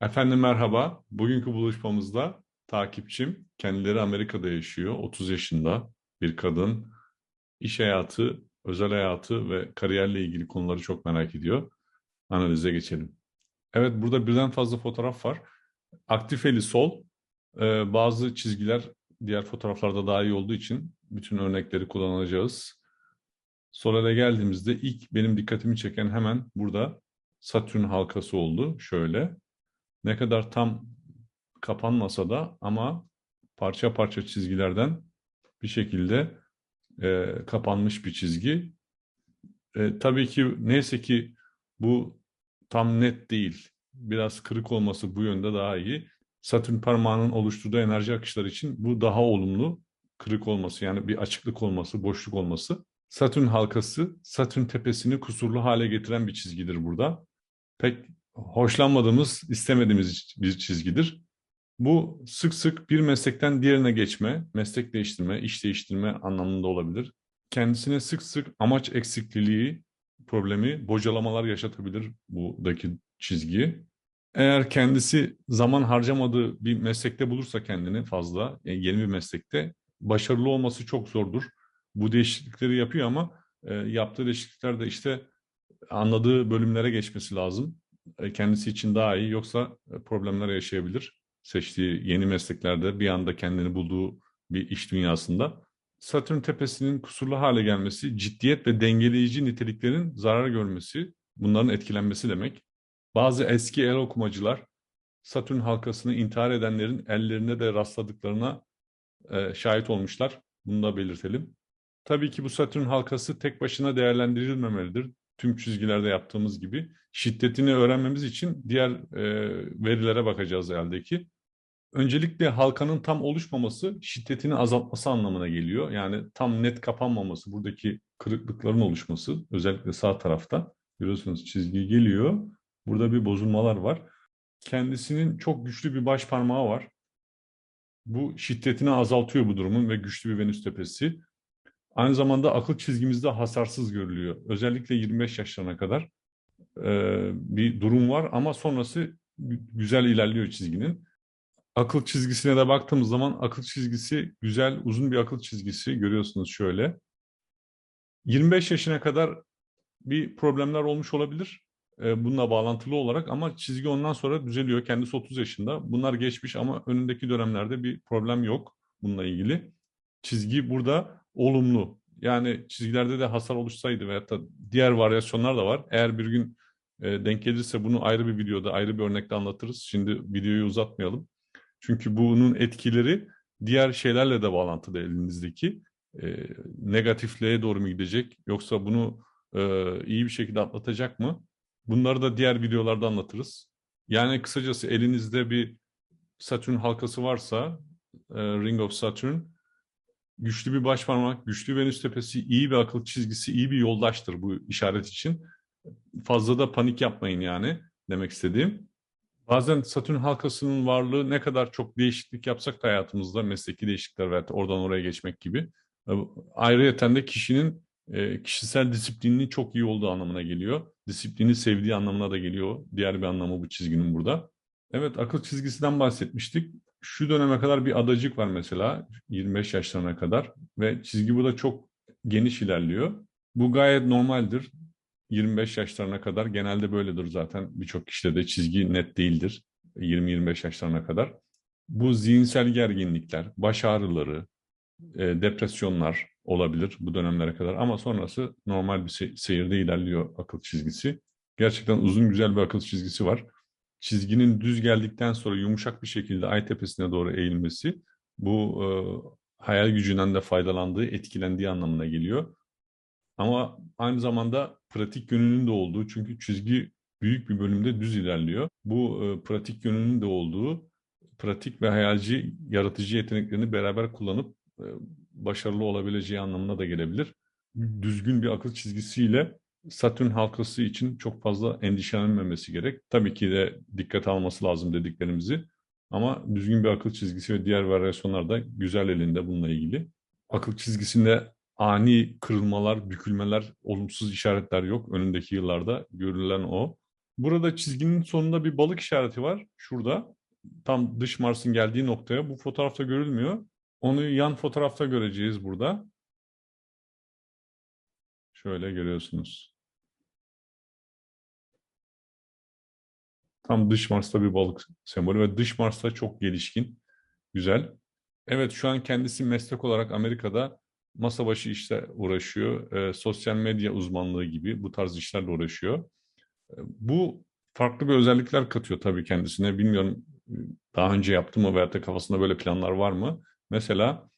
Efendim merhaba. Bugünkü buluşmamızda takipçim kendileri Amerika'da yaşıyor. 30 yaşında bir kadın. İş hayatı, özel hayatı ve kariyerle ilgili konuları çok merak ediyor. Analize geçelim. Evet burada birden fazla fotoğraf var. Aktif eli sol. Ee, bazı çizgiler diğer fotoğraflarda daha iyi olduğu için bütün örnekleri kullanacağız. Sol ele geldiğimizde ilk benim dikkatimi çeken hemen burada Satürn halkası oldu. Şöyle ne kadar tam kapanmasa da ama parça parça çizgilerden bir şekilde e, kapanmış bir çizgi. E, tabii ki neyse ki bu tam net değil. Biraz kırık olması bu yönde daha iyi. Satürn parmağının oluşturduğu enerji akışları için bu daha olumlu. Kırık olması yani bir açıklık olması, boşluk olması. Satürn halkası, Satürn tepesini kusurlu hale getiren bir çizgidir burada. Pek hoşlanmadığımız, istemediğimiz bir çizgidir. Bu sık sık bir meslekten diğerine geçme, meslek değiştirme, iş değiştirme anlamında olabilir. Kendisine sık sık amaç eksikliği problemi, bocalamalar yaşatabilir buradaki çizgi. Eğer kendisi zaman harcamadığı bir meslekte bulursa kendini fazla, yani yeni bir meslekte başarılı olması çok zordur. Bu değişiklikleri yapıyor ama e, yaptığı değişiklikler de işte anladığı bölümlere geçmesi lazım. E, kendisi için daha iyi yoksa e, problemler yaşayabilir. Seçtiği yeni mesleklerde bir anda kendini bulduğu bir iş dünyasında. Satürn tepesinin kusurlu hale gelmesi, ciddiyet ve dengeleyici niteliklerin zarar görmesi, bunların etkilenmesi demek. Bazı eski el okumacılar Satürn halkasını intihar edenlerin ellerine de rastladıklarına e, şahit olmuşlar. Bunu da belirtelim. Tabii ki bu Satürn halkası tek başına değerlendirilmemelidir tüm çizgilerde yaptığımız gibi şiddetini öğrenmemiz için diğer e, verilere bakacağız eldeki. Öncelikle halkanın tam oluşmaması şiddetini azaltması anlamına geliyor. Yani tam net kapanmaması, buradaki kırıklıkların oluşması özellikle sağ tarafta görüyorsunuz çizgi geliyor. Burada bir bozulmalar var. Kendisinin çok güçlü bir baş parmağı var. Bu şiddetini azaltıyor bu durumun ve güçlü bir Venüs tepesi. Aynı zamanda akıl çizgimizde hasarsız görülüyor. Özellikle 25 yaşlarına kadar e, bir durum var ama sonrası güzel ilerliyor çizginin. Akıl çizgisine de baktığımız zaman akıl çizgisi güzel, uzun bir akıl çizgisi görüyorsunuz şöyle. 25 yaşına kadar bir problemler olmuş olabilir e, bununla bağlantılı olarak ama çizgi ondan sonra düzeliyor. Kendisi 30 yaşında. Bunlar geçmiş ama önündeki dönemlerde bir problem yok bununla ilgili. Çizgi burada olumlu. Yani çizgilerde de hasar oluşsaydı veyahut da diğer varyasyonlar da var. Eğer bir gün e, denk gelirse bunu ayrı bir videoda, ayrı bir örnekte anlatırız. Şimdi videoyu uzatmayalım. Çünkü bunun etkileri diğer şeylerle de bağlantılı elinizdeki. E, negatifliğe doğru mu gidecek yoksa bunu e, iyi bir şekilde atlatacak mı? Bunları da diğer videolarda anlatırız. Yani kısacası elinizde bir Satürn halkası varsa, e, Ring of Saturn, güçlü bir baş parmak, güçlü Venüs tepesi, iyi bir akıl çizgisi, iyi bir yoldaştır bu işaret için. Fazla da panik yapmayın yani demek istediğim. Bazen Satürn halkasının varlığı ne kadar çok değişiklik yapsak da hayatımızda mesleki değişiklikler veya oradan oraya geçmek gibi. E, ayrıyeten de kişinin e, kişisel disiplininin çok iyi olduğu anlamına geliyor. Disiplini sevdiği anlamına da geliyor. Diğer bir anlamı bu çizginin burada. Evet akıl çizgisinden bahsetmiştik şu döneme kadar bir adacık var mesela 25 yaşlarına kadar ve çizgi burada çok geniş ilerliyor. Bu gayet normaldir. 25 yaşlarına kadar genelde böyledir zaten. Birçok kişide de çizgi net değildir 20-25 yaşlarına kadar. Bu zihinsel gerginlikler, baş ağrıları, e, depresyonlar olabilir bu dönemlere kadar ama sonrası normal bir se seyirde ilerliyor akıl çizgisi. Gerçekten uzun güzel bir akıl çizgisi var çizginin düz geldikten sonra yumuşak bir şekilde ay tepesine doğru eğilmesi bu e, hayal gücünden de faydalandığı, etkilendiği anlamına geliyor. Ama aynı zamanda pratik yönünün de olduğu çünkü çizgi büyük bir bölümde düz ilerliyor. Bu e, pratik yönünün de olduğu, pratik ve hayalci, yaratıcı yeteneklerini beraber kullanıp e, başarılı olabileceği anlamına da gelebilir. Düzgün bir akıl çizgisiyle Satürn halkası için çok fazla endişelenmemesi gerek. Tabii ki de dikkat alması lazım dediklerimizi. Ama düzgün bir akıl çizgisi ve diğer varyasyonlar da güzel elinde bununla ilgili. Akıl çizgisinde ani kırılmalar, bükülmeler, olumsuz işaretler yok. Önündeki yıllarda görülen o. Burada çizginin sonunda bir balık işareti var. Şurada. Tam dış Mars'ın geldiği noktaya. Bu fotoğrafta görülmüyor. Onu yan fotoğrafta göreceğiz burada. Şöyle görüyorsunuz. Tam dış Mars'ta bir balık sembolü ve dış Mars'ta çok gelişkin. Güzel. Evet şu an kendisi meslek olarak Amerika'da masa başı işle uğraşıyor. E, sosyal medya uzmanlığı gibi bu tarz işlerle uğraşıyor. E, bu farklı bir özellikler katıyor tabii kendisine. Bilmiyorum daha önce yaptı mı veyahut da kafasında böyle planlar var mı? Mesela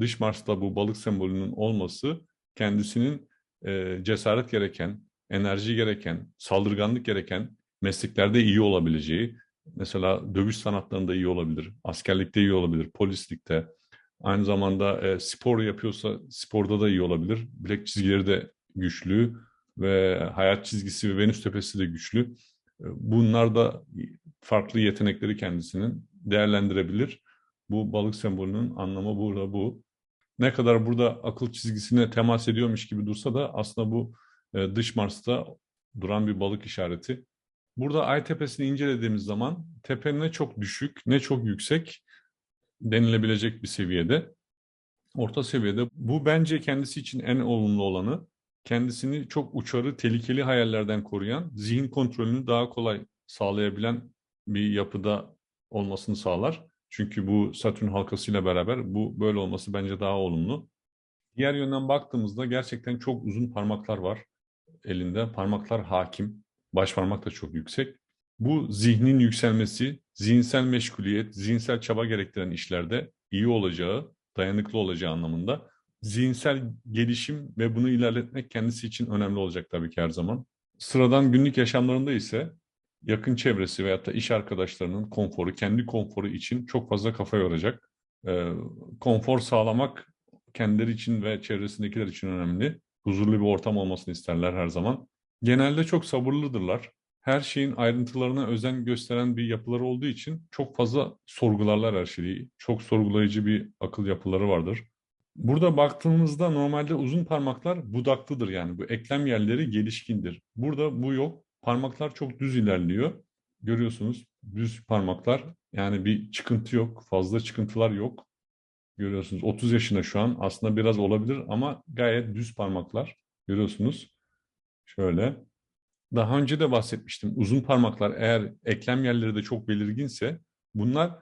dış Mars'ta bu balık sembolünün olması kendisinin e, cesaret gereken, enerji gereken, saldırganlık gereken mesleklerde iyi olabileceği, mesela dövüş sanatlarında iyi olabilir, askerlikte iyi olabilir, polislikte, aynı zamanda e, spor yapıyorsa sporda da iyi olabilir. Bilek çizgileri de güçlü ve hayat çizgisi ve Venüs tepesi de güçlü. E, bunlar da farklı yetenekleri kendisinin değerlendirebilir. Bu balık sembolünün anlamı burada bu. Ne kadar burada akıl çizgisine temas ediyormuş gibi dursa da aslında bu e, dış Mars'ta duran bir balık işareti. Burada ay tepesini incelediğimiz zaman tepe ne çok düşük ne çok yüksek denilebilecek bir seviyede. Orta seviyede. Bu bence kendisi için en olumlu olanı. Kendisini çok uçarı, tehlikeli hayallerden koruyan, zihin kontrolünü daha kolay sağlayabilen bir yapıda olmasını sağlar. Çünkü bu Satürn halkasıyla beraber bu böyle olması bence daha olumlu. Diğer yönden baktığımızda gerçekten çok uzun parmaklar var elinde. Parmaklar hakim. Baş parmak da çok yüksek. Bu zihnin yükselmesi, zihinsel meşguliyet, zihinsel çaba gerektiren işlerde iyi olacağı, dayanıklı olacağı anlamında. Zihinsel gelişim ve bunu ilerletmek kendisi için önemli olacak tabii ki her zaman. Sıradan günlük yaşamlarında ise yakın çevresi veyahut da iş arkadaşlarının konforu, kendi konforu için çok fazla kafa yoracak. Ee, konfor sağlamak kendileri için ve çevresindekiler için önemli. Huzurlu bir ortam olmasını isterler her zaman. Genelde çok sabırlıdırlar. Her şeyin ayrıntılarına özen gösteren bir yapıları olduğu için çok fazla sorgularlar her şeyi. Çok sorgulayıcı bir akıl yapıları vardır. Burada baktığımızda normalde uzun parmaklar budaklıdır yani bu eklem yerleri gelişkindir. Burada bu yok. Parmaklar çok düz ilerliyor. Görüyorsunuz düz parmaklar. Yani bir çıkıntı yok. Fazla çıkıntılar yok. Görüyorsunuz 30 yaşında şu an. Aslında biraz olabilir ama gayet düz parmaklar. Görüyorsunuz. Şöyle. Daha önce de bahsetmiştim. Uzun parmaklar eğer eklem yerleri de çok belirginse bunlar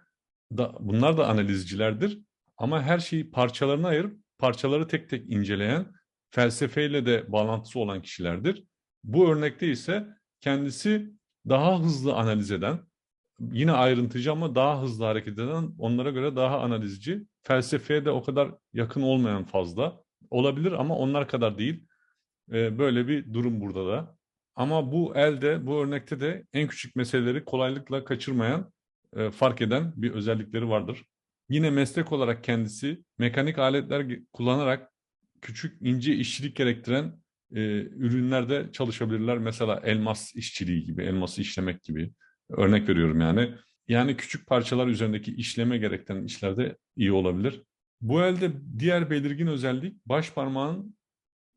da bunlar da analizcilerdir. Ama her şeyi parçalarına ayırıp parçaları tek tek inceleyen, felsefeyle de bağlantısı olan kişilerdir. Bu örnekte ise kendisi daha hızlı analiz eden, yine ayrıntıcı ama daha hızlı hareket eden, onlara göre daha analizci, felsefeye de o kadar yakın olmayan fazla olabilir ama onlar kadar değil. Böyle bir durum burada da. Ama bu elde, bu örnekte de en küçük meseleleri kolaylıkla kaçırmayan, fark eden bir özellikleri vardır. Yine meslek olarak kendisi mekanik aletler kullanarak küçük ince işçilik gerektiren e, ürünlerde çalışabilirler. Mesela elmas işçiliği gibi, elması işlemek gibi. Örnek veriyorum yani. Yani küçük parçalar üzerindeki işleme gerektiren işlerde iyi olabilir. Bu elde diğer belirgin özellik baş parmağın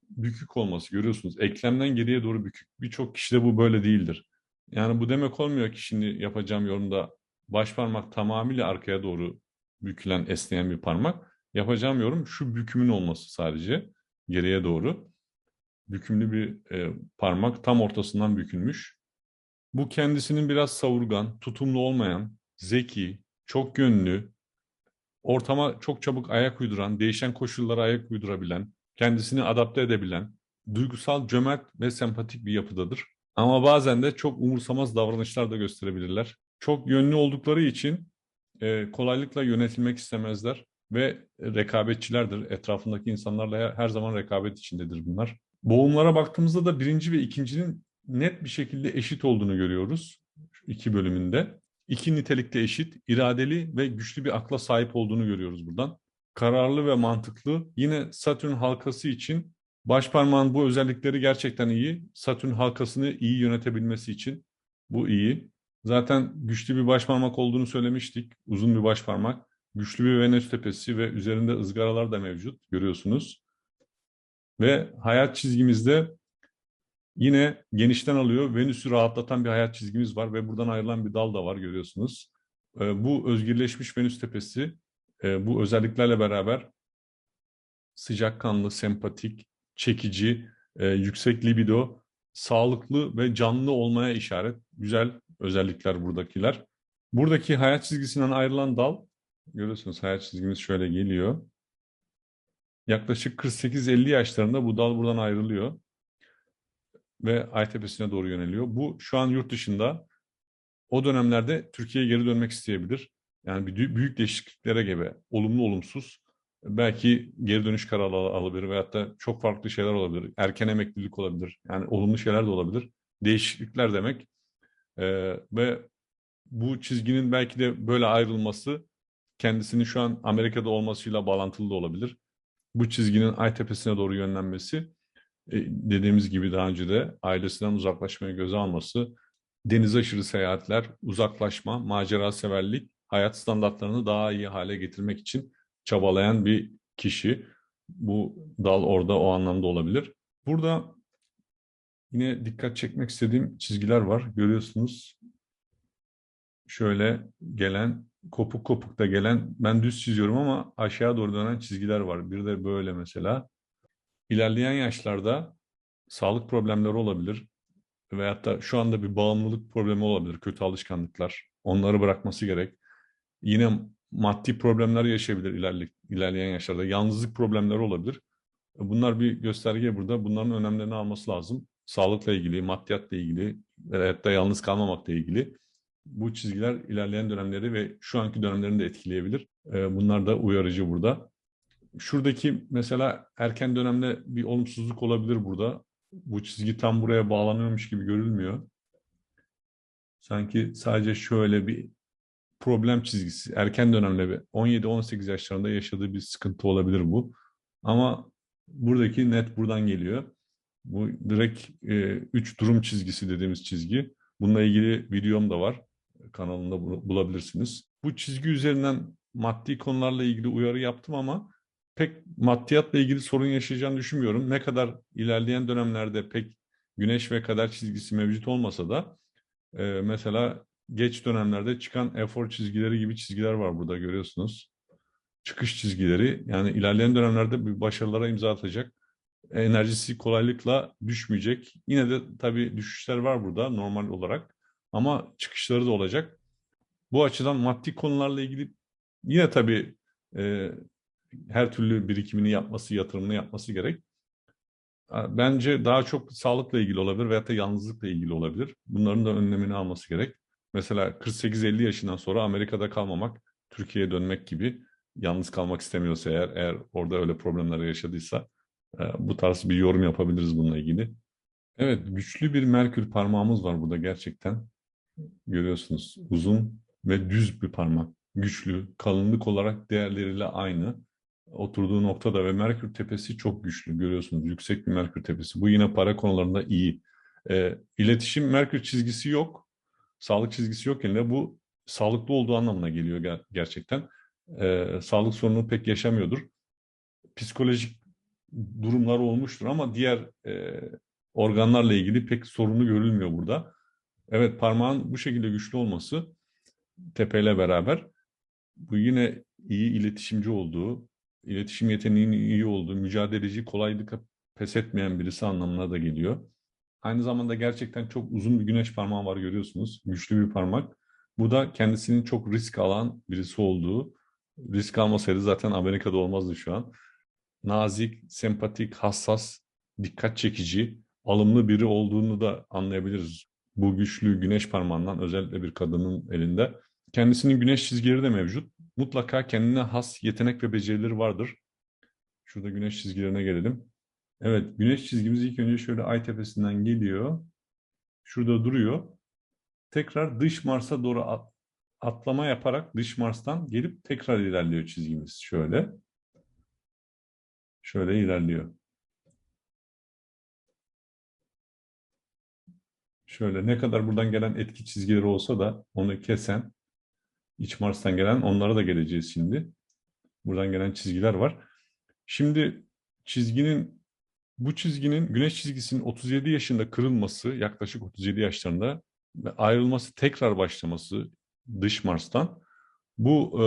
bükük olması. Görüyorsunuz eklemden geriye doğru bükük. Birçok kişide bu böyle değildir. Yani bu demek olmuyor ki şimdi yapacağım yorumda baş parmak tamamıyla arkaya doğru bükülen, esneyen bir parmak. Yapacağım yorum şu bükümün olması sadece geriye doğru bükümlü bir e, parmak tam ortasından bükülmüş. Bu kendisinin biraz savurgan, tutumlu olmayan, zeki, çok yönlü, ortama çok çabuk ayak uyduran, değişen koşullara ayak uydurabilen, kendisini adapte edebilen, duygusal, cömert ve sempatik bir yapıdadır. Ama bazen de çok umursamaz davranışlar da gösterebilirler. Çok yönlü oldukları için e, kolaylıkla yönetilmek istemezler ve rekabetçilerdir. Etrafındaki insanlarla her zaman rekabet içindedir bunlar. Boğumlara baktığımızda da birinci ve ikincinin net bir şekilde eşit olduğunu görüyoruz iki bölümünde. İki nitelikte eşit, iradeli ve güçlü bir akla sahip olduğunu görüyoruz buradan. Kararlı ve mantıklı. Yine Satürn halkası için baş parmağın bu özellikleri gerçekten iyi. Satürn halkasını iyi yönetebilmesi için bu iyi. Zaten güçlü bir baş parmak olduğunu söylemiştik. Uzun bir baş parmak. Güçlü bir Venüs tepesi ve üzerinde ızgaralar da mevcut görüyorsunuz. Ve hayat çizgimizde Yine genişten alıyor. Venüs'ü rahatlatan bir hayat çizgimiz var ve buradan ayrılan bir dal da var görüyorsunuz. E, bu özgürleşmiş Venüs tepesi e, bu özelliklerle beraber sıcakkanlı, sempatik, çekici, e, yüksek libido, sağlıklı ve canlı olmaya işaret. Güzel özellikler buradakiler. Buradaki hayat çizgisinden ayrılan dal, görüyorsunuz hayat çizgimiz şöyle geliyor. Yaklaşık 48-50 yaşlarında bu dal buradan ayrılıyor ve Aytepe'sine doğru yöneliyor. Bu şu an yurt dışında o dönemlerde Türkiye'ye geri dönmek isteyebilir. Yani bir büyük değişikliklere gibi olumlu olumsuz belki geri dönüş kararı alabilir veyahut da çok farklı şeyler olabilir. Erken emeklilik olabilir. Yani olumlu şeyler de olabilir. Değişiklikler demek. Ee, ve bu çizginin belki de böyle ayrılması kendisinin şu an Amerika'da olmasıyla bağlantılı da olabilir. Bu çizginin ay tepesine doğru yönlenmesi e, dediğimiz gibi daha önce de ailesinden uzaklaşmaya göze alması, deniz aşırı seyahatler, uzaklaşma, macera severlik, hayat standartlarını daha iyi hale getirmek için çabalayan bir kişi. Bu dal orada o anlamda olabilir. Burada yine dikkat çekmek istediğim çizgiler var. Görüyorsunuz şöyle gelen kopuk kopuk da gelen ben düz çiziyorum ama aşağı doğru dönen çizgiler var. Bir de böyle mesela. İlerleyen yaşlarda sağlık problemleri olabilir veyahut da şu anda bir bağımlılık problemi olabilir, kötü alışkanlıklar. Onları bırakması gerek. Yine maddi problemler yaşayabilir ilerli, ilerleyen yaşlarda. Yalnızlık problemleri olabilir. Bunlar bir gösterge burada. Bunların önemlerini alması lazım. Sağlıkla ilgili, maddiyatla ilgili, hayatta yalnız kalmamakla ilgili. Bu çizgiler ilerleyen dönemleri ve şu anki dönemlerini de etkileyebilir. Ee, bunlar da uyarıcı burada. Şuradaki mesela erken dönemde bir olumsuzluk olabilir burada. Bu çizgi tam buraya bağlanıyormuş gibi görülmüyor. Sanki sadece şöyle bir problem çizgisi. Erken dönemde 17-18 yaşlarında yaşadığı bir sıkıntı olabilir bu. Ama buradaki net buradan geliyor. Bu direkt 3 e, üç durum çizgisi dediğimiz çizgi. Bununla ilgili videom da var. Kanalında bulabilirsiniz. Bu çizgi üzerinden maddi konularla ilgili uyarı yaptım ama pek maddiyatla ilgili sorun yaşayacağını düşünmüyorum. Ne kadar ilerleyen dönemlerde pek güneş ve kader çizgisi mevcut olmasa da e, mesela geç dönemlerde çıkan efor çizgileri gibi çizgiler var burada görüyorsunuz. Çıkış çizgileri yani ilerleyen dönemlerde bir başarılara imza atacak. Enerjisi kolaylıkla düşmeyecek. Yine de tabii düşüşler var burada normal olarak ama çıkışları da olacak. Bu açıdan maddi konularla ilgili yine tabii e, her türlü birikimini yapması, yatırımını yapması gerek. Bence daha çok sağlıkla ilgili olabilir veyahut da yalnızlıkla ilgili olabilir. Bunların da önlemini alması gerek. Mesela 48-50 yaşından sonra Amerika'da kalmamak, Türkiye'ye dönmek gibi yalnız kalmak istemiyorsa eğer, eğer orada öyle problemler yaşadıysa e, bu tarz bir yorum yapabiliriz bununla ilgili. Evet, güçlü bir Merkür parmağımız var burada gerçekten. Görüyorsunuz uzun ve düz bir parmak. Güçlü, kalınlık olarak değerleriyle aynı. Oturduğu noktada ve Merkür tepesi çok güçlü görüyorsunuz. Yüksek bir Merkür tepesi. Bu yine para konularında iyi. E, iletişim Merkür çizgisi yok sağlık çizgisi yok elinde. Bu sağlıklı olduğu anlamına geliyor gerçekten. Ee, sağlık sorunu pek yaşamıyordur. Psikolojik durumlar olmuştur ama diğer e, organlarla ilgili pek sorunu görülmüyor burada. Evet parmağın bu şekilde güçlü olması tepeyle beraber bu yine iyi iletişimci olduğu, iletişim yeteneğinin iyi olduğu, mücadeleci, kolaylıkla pes etmeyen birisi anlamına da geliyor. Aynı zamanda gerçekten çok uzun bir güneş parmağı var görüyorsunuz. Güçlü bir parmak. Bu da kendisinin çok risk alan birisi olduğu. Risk almasaydı zaten Amerika'da olmazdı şu an. Nazik, sempatik, hassas, dikkat çekici, alımlı biri olduğunu da anlayabiliriz. Bu güçlü güneş parmağından özellikle bir kadının elinde. Kendisinin güneş çizgileri de mevcut. Mutlaka kendine has yetenek ve becerileri vardır. Şurada güneş çizgilerine gelelim. Evet, güneş çizgimiz ilk önce şöyle ay tepesinden geliyor. Şurada duruyor. Tekrar dış Mars'a doğru atlama yaparak dış Mars'tan gelip tekrar ilerliyor çizgimiz. Şöyle. Şöyle ilerliyor. Şöyle ne kadar buradan gelen etki çizgileri olsa da onu kesen iç Mars'tan gelen onlara da geleceğiz şimdi. Buradan gelen çizgiler var. Şimdi çizginin Bu çizginin güneş çizgisinin 37 yaşında kırılması, yaklaşık 37 yaşlarında ve ayrılması, tekrar başlaması dış Mars'tan bu e,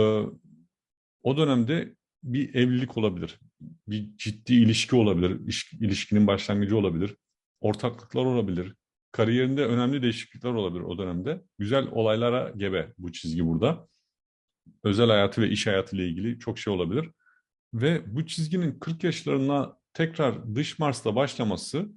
o dönemde bir evlilik olabilir. Bir ciddi ilişki olabilir. İş- ilişkinin başlangıcı olabilir. Ortaklıklar olabilir. Kariyerinde önemli değişiklikler olabilir o dönemde. Güzel olaylara gebe bu çizgi burada. Özel hayatı ve iş hayatı ile ilgili çok şey olabilir. Ve bu çizginin 40 yaşlarına tekrar dış Mars'ta başlaması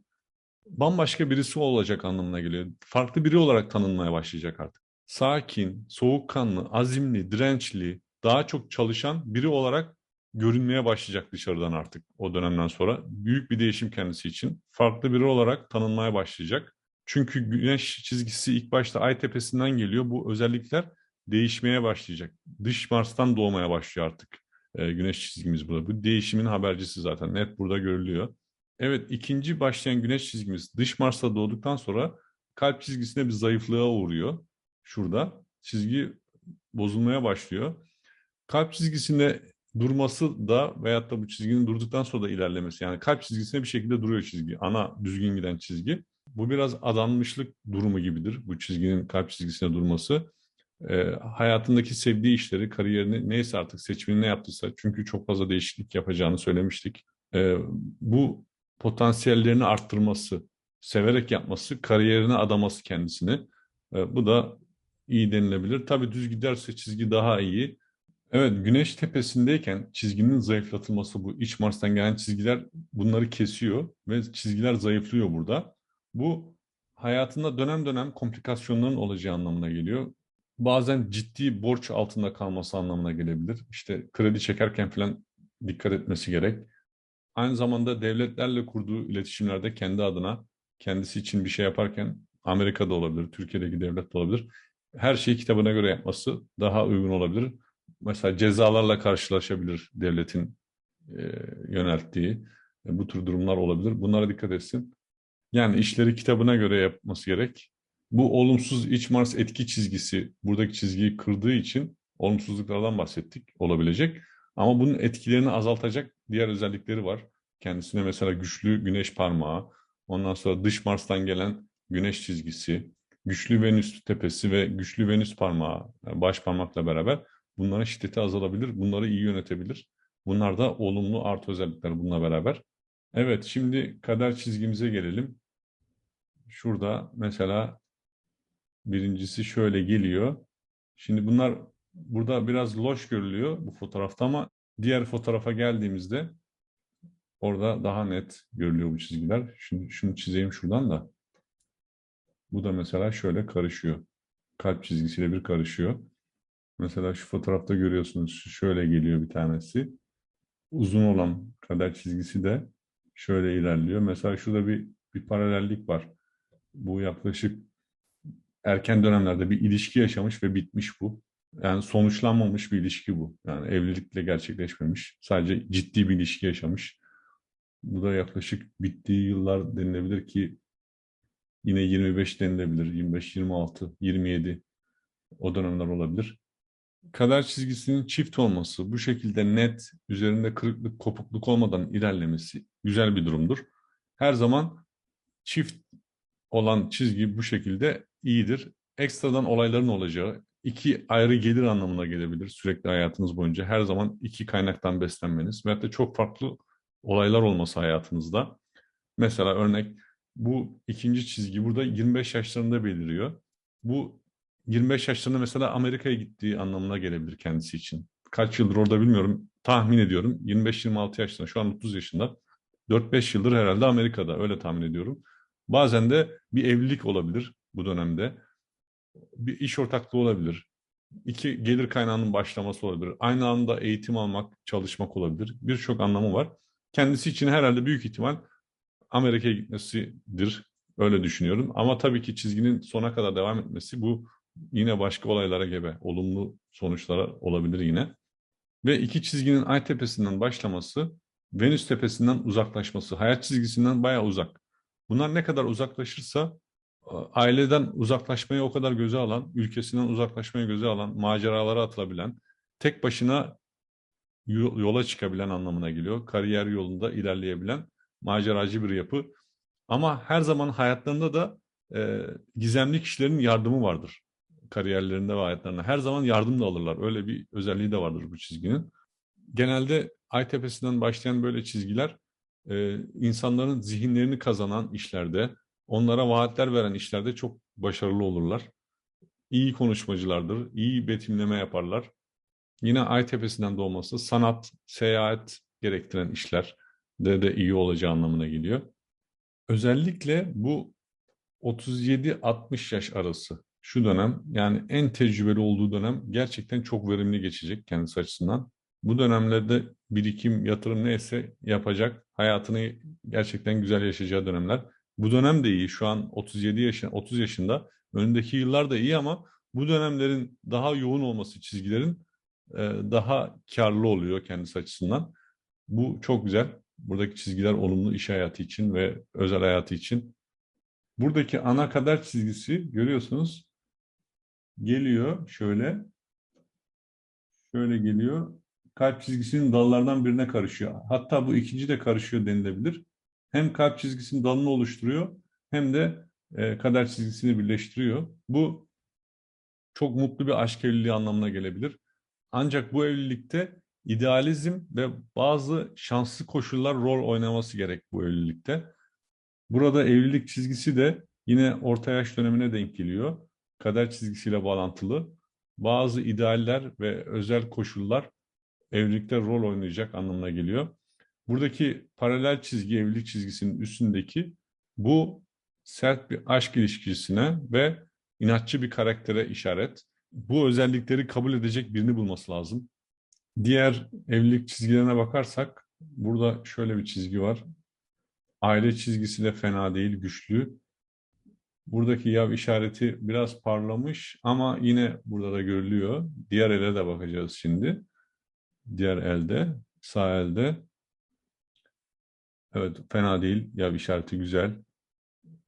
bambaşka birisi olacak anlamına geliyor. Farklı biri olarak tanınmaya başlayacak artık. Sakin, soğukkanlı, azimli, dirençli, daha çok çalışan biri olarak görünmeye başlayacak dışarıdan artık o dönemden sonra. Büyük bir değişim kendisi için. Farklı biri olarak tanınmaya başlayacak. Çünkü güneş çizgisi ilk başta ay tepesinden geliyor. Bu özellikler değişmeye başlayacak. Dış Mars'tan doğmaya başlıyor artık e, güneş çizgimiz burada. Bu değişimin habercisi zaten net burada görülüyor. Evet ikinci başlayan güneş çizgimiz dış Mars'ta doğduktan sonra kalp çizgisine bir zayıflığa uğruyor. Şurada çizgi bozulmaya başlıyor. Kalp çizgisinde durması da veyahut da bu çizginin durduktan sonra da ilerlemesi. Yani kalp çizgisine bir şekilde duruyor çizgi. Ana düzgün giden çizgi. Bu biraz adanmışlık durumu gibidir bu çizginin kalp çizgisine durması. E, hayatındaki sevdiği işleri, kariyerini neyse artık seçimini ne yaptıysa çünkü çok fazla değişiklik yapacağını söylemiştik. E, bu potansiyellerini arttırması, severek yapması, kariyerine adaması kendisini. E, bu da iyi denilebilir. Tabii düz giderse çizgi daha iyi. Evet, güneş tepesindeyken çizginin zayıflatılması bu iç Mars'tan gelen çizgiler bunları kesiyor ve çizgiler zayıflıyor burada. Bu hayatında dönem dönem komplikasyonların olacağı anlamına geliyor. Bazen ciddi borç altında kalması anlamına gelebilir. İşte kredi çekerken falan dikkat etmesi gerek. Aynı zamanda devletlerle kurduğu iletişimlerde kendi adına, kendisi için bir şey yaparken Amerika'da olabilir, Türkiye'deki devlet de olabilir. Her şeyi kitabına göre yapması daha uygun olabilir. Mesela cezalarla karşılaşabilir devletin e, yönelttiği e, bu tür durumlar olabilir. Bunlara dikkat etsin. Yani işleri kitabına göre yapması gerek. Bu olumsuz iç Mars etki çizgisi buradaki çizgiyi kırdığı için olumsuzluklardan bahsettik olabilecek. Ama bunun etkilerini azaltacak diğer özellikleri var. Kendisine mesela güçlü güneş parmağı, ondan sonra dış Mars'tan gelen güneş çizgisi, güçlü Venüs tepesi ve güçlü Venüs parmağı, baş parmakla beraber bunların şiddeti azalabilir, bunları iyi yönetebilir. Bunlar da olumlu artı özellikler bununla beraber. Evet, şimdi kader çizgimize gelelim. Şurada mesela birincisi şöyle geliyor. Şimdi bunlar burada biraz loş görülüyor bu fotoğrafta ama diğer fotoğrafa geldiğimizde orada daha net görülüyor bu çizgiler. Şimdi şunu çizeyim şuradan da. Bu da mesela şöyle karışıyor. Kalp çizgisiyle bir karışıyor. Mesela şu fotoğrafta görüyorsunuz şöyle geliyor bir tanesi. Uzun olan kader çizgisi de şöyle ilerliyor. Mesela şurada bir bir paralellik var. Bu yaklaşık erken dönemlerde bir ilişki yaşamış ve bitmiş bu. Yani sonuçlanmamış bir ilişki bu. Yani evlilikle gerçekleşmemiş. Sadece ciddi bir ilişki yaşamış. Bu da yaklaşık bittiği yıllar denilebilir ki yine 25 denilebilir. 25, 26, 27 o dönemler olabilir. Kader çizgisinin çift olması, bu şekilde net, üzerinde kırıklık, kopukluk olmadan ilerlemesi güzel bir durumdur. Her zaman çift olan çizgi bu şekilde iyidir. Ekstradan olayların olacağı, iki ayrı gelir anlamına gelebilir sürekli hayatınız boyunca. Her zaman iki kaynaktan beslenmeniz veyahut da çok farklı olaylar olması hayatınızda. Mesela örnek bu ikinci çizgi burada 25 yaşlarında beliriyor. Bu 25 yaşlarında mesela Amerika'ya gittiği anlamına gelebilir kendisi için. Kaç yıldır orada bilmiyorum. Tahmin ediyorum 25-26 yaşında. Şu an 30 yaşında. 4-5 yıldır herhalde Amerika'da öyle tahmin ediyorum. Bazen de bir evlilik olabilir bu dönemde. Bir iş ortaklığı olabilir. İki gelir kaynağının başlaması olabilir. Aynı anda eğitim almak, çalışmak olabilir. Birçok anlamı var. Kendisi için herhalde büyük ihtimal Amerika'ya gitmesidir. Öyle düşünüyorum. Ama tabii ki çizginin sona kadar devam etmesi bu yine başka olaylara gebe. Olumlu sonuçlara olabilir yine. Ve iki çizginin ay tepesinden başlaması, Venüs tepesinden uzaklaşması, hayat çizgisinden bayağı uzak. Bunlar ne kadar uzaklaşırsa aileden uzaklaşmayı o kadar göze alan, ülkesinden uzaklaşmayı göze alan, maceralara atılabilen, tek başına yola çıkabilen anlamına geliyor. Kariyer yolunda ilerleyebilen, maceracı bir yapı. Ama her zaman hayatlarında da e, gizemli kişilerin yardımı vardır. Kariyerlerinde ve hayatlarında. Her zaman yardım da alırlar. Öyle bir özelliği de vardır bu çizginin. Genelde ay tepesinden başlayan böyle çizgiler e, insanların zihinlerini kazanan işlerde, onlara vaatler veren işlerde çok başarılı olurlar. İyi konuşmacılardır, iyi betimleme yaparlar. Yine ay tepesinden doğması sanat, seyahat gerektiren işler de, de iyi olacağı anlamına geliyor. Özellikle bu 37-60 yaş arası şu dönem yani en tecrübeli olduğu dönem gerçekten çok verimli geçecek kendisi açısından. Bu dönemlerde birikim, yatırım neyse yapacak, hayatını gerçekten güzel yaşayacağı dönemler. Bu dönem de iyi. Şu an 37 yaşında, 30 yaşında. Önündeki yıllar da iyi ama bu dönemlerin daha yoğun olması çizgilerin e, daha karlı oluyor kendisi açısından. Bu çok güzel. Buradaki çizgiler olumlu iş hayatı için ve özel hayatı için. Buradaki ana kader çizgisi görüyorsunuz geliyor şöyle şöyle geliyor kalp çizgisinin dallardan birine karışıyor. Hatta bu ikinci de karışıyor denilebilir. Hem kalp çizgisinin dalını oluşturuyor hem de e, kader çizgisini birleştiriyor. Bu çok mutlu bir aşk evliliği anlamına gelebilir. Ancak bu evlilikte idealizm ve bazı şanslı koşullar rol oynaması gerek bu evlilikte. Burada evlilik çizgisi de yine orta yaş dönemine denk geliyor. Kader çizgisiyle bağlantılı. Bazı idealler ve özel koşullar evlilikte rol oynayacak anlamına geliyor. Buradaki paralel çizgi evlilik çizgisinin üstündeki bu sert bir aşk ilişkisine ve inatçı bir karaktere işaret. Bu özellikleri kabul edecek birini bulması lazım. Diğer evlilik çizgilerine bakarsak burada şöyle bir çizgi var. Aile çizgisi de fena değil, güçlü. Buradaki yav işareti biraz parlamış ama yine burada da görülüyor. Diğer ele de bakacağız şimdi. Diğer elde, sağ elde. Evet, fena değil. Yav işareti güzel.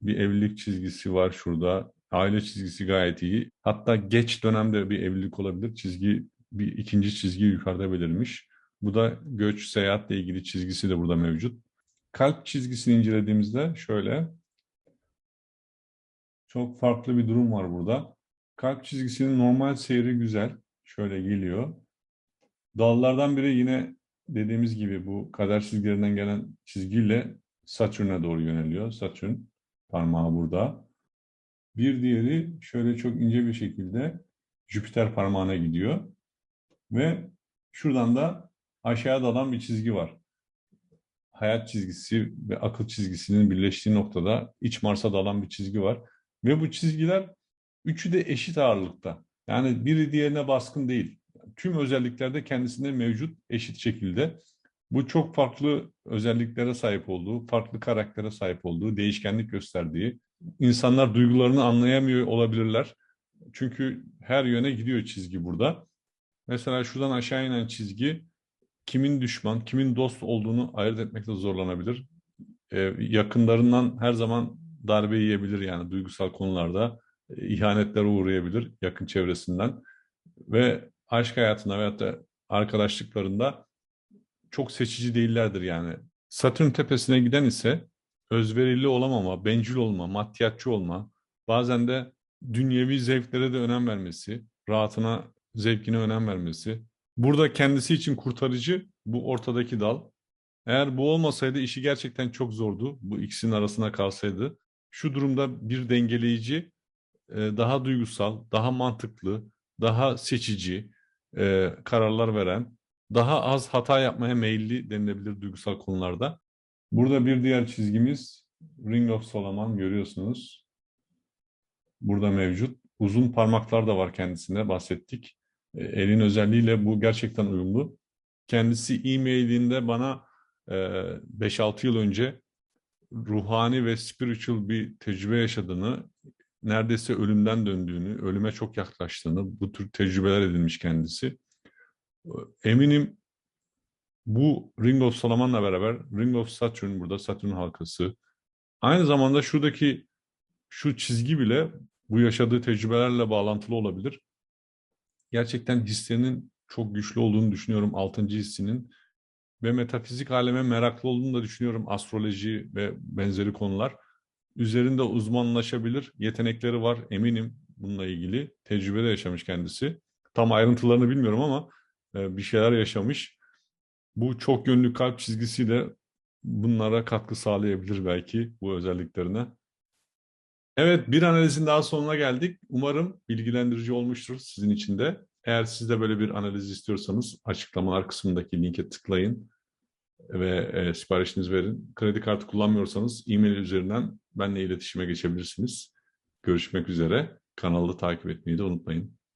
Bir evlilik çizgisi var şurada. Aile çizgisi gayet iyi. Hatta geç dönemde bir evlilik olabilir. Çizgi bir ikinci çizgi yukarıda belirmiş. Bu da göç, seyahatle ilgili çizgisi de burada mevcut. Kalp çizgisini incelediğimizde şöyle çok farklı bir durum var burada. Kalp çizgisinin normal seyri güzel. Şöyle geliyor. Dallardan biri yine dediğimiz gibi bu kader çizgilerinden gelen çizgiyle Satürn'e doğru yöneliyor. Satürn parmağı burada. Bir diğeri şöyle çok ince bir şekilde Jüpiter parmağına gidiyor. Ve şuradan da aşağı dalan bir çizgi var. Hayat çizgisi ve akıl çizgisinin birleştiği noktada iç Mars'a dalan bir çizgi var. Ve bu çizgiler üçü de eşit ağırlıkta. Yani biri diğerine baskın değil. Tüm özelliklerde kendisinde mevcut eşit şekilde. Bu çok farklı özelliklere sahip olduğu, farklı karaktere sahip olduğu, değişkenlik gösterdiği. İnsanlar duygularını anlayamıyor olabilirler. Çünkü her yöne gidiyor çizgi burada. Mesela şuradan aşağı inen çizgi kimin düşman, kimin dost olduğunu ayırt etmekte zorlanabilir. Ee, yakınlarından her zaman darbe yiyebilir yani duygusal konularda ihanetlere uğrayabilir yakın çevresinden ve aşk hayatında veyahut da arkadaşlıklarında çok seçici değillerdir yani. Satürn tepesine giden ise özverili olamama, bencil olma, maddiyatçı olma, bazen de dünyevi zevklere de önem vermesi, rahatına, zevkine önem vermesi. Burada kendisi için kurtarıcı bu ortadaki dal. Eğer bu olmasaydı işi gerçekten çok zordu. Bu ikisinin arasına kalsaydı şu durumda bir dengeleyici, e, daha duygusal, daha mantıklı, daha seçici e, kararlar veren, daha az hata yapmaya meyilli denilebilir duygusal konularda. Burada bir diğer çizgimiz Ring of Solomon görüyorsunuz. Burada mevcut. Uzun parmaklar da var kendisine bahsettik. E, elin özelliğiyle bu gerçekten uyumlu. Kendisi e-mailinde bana 5-6 yıl önce ruhani ve spiritual bir tecrübe yaşadığını, neredeyse ölümden döndüğünü, ölüme çok yaklaştığını, bu tür tecrübeler edinmiş kendisi. Eminim bu Ring of Solomon'la beraber Ring of Saturn burada Satürn halkası. Aynı zamanda şuradaki şu çizgi bile bu yaşadığı tecrübelerle bağlantılı olabilir. Gerçekten hislerinin çok güçlü olduğunu düşünüyorum. Altıncı hissinin ve metafizik aleme meraklı olduğunu da düşünüyorum. Astroloji ve benzeri konular. Üzerinde uzmanlaşabilir, yetenekleri var eminim bununla ilgili. Tecrübe de yaşamış kendisi. Tam ayrıntılarını bilmiyorum ama e, bir şeyler yaşamış. Bu çok yönlü kalp çizgisiyle bunlara katkı sağlayabilir belki bu özelliklerine. Evet, bir analizin daha sonuna geldik. Umarım bilgilendirici olmuştur sizin için de. Eğer siz de böyle bir analiz istiyorsanız açıklamalar kısmındaki linke tıklayın ve e, siparişinizi verin. Kredi kartı kullanmıyorsanız e-mail üzerinden benimle iletişime geçebilirsiniz. Görüşmek üzere. Kanalı takip etmeyi de unutmayın.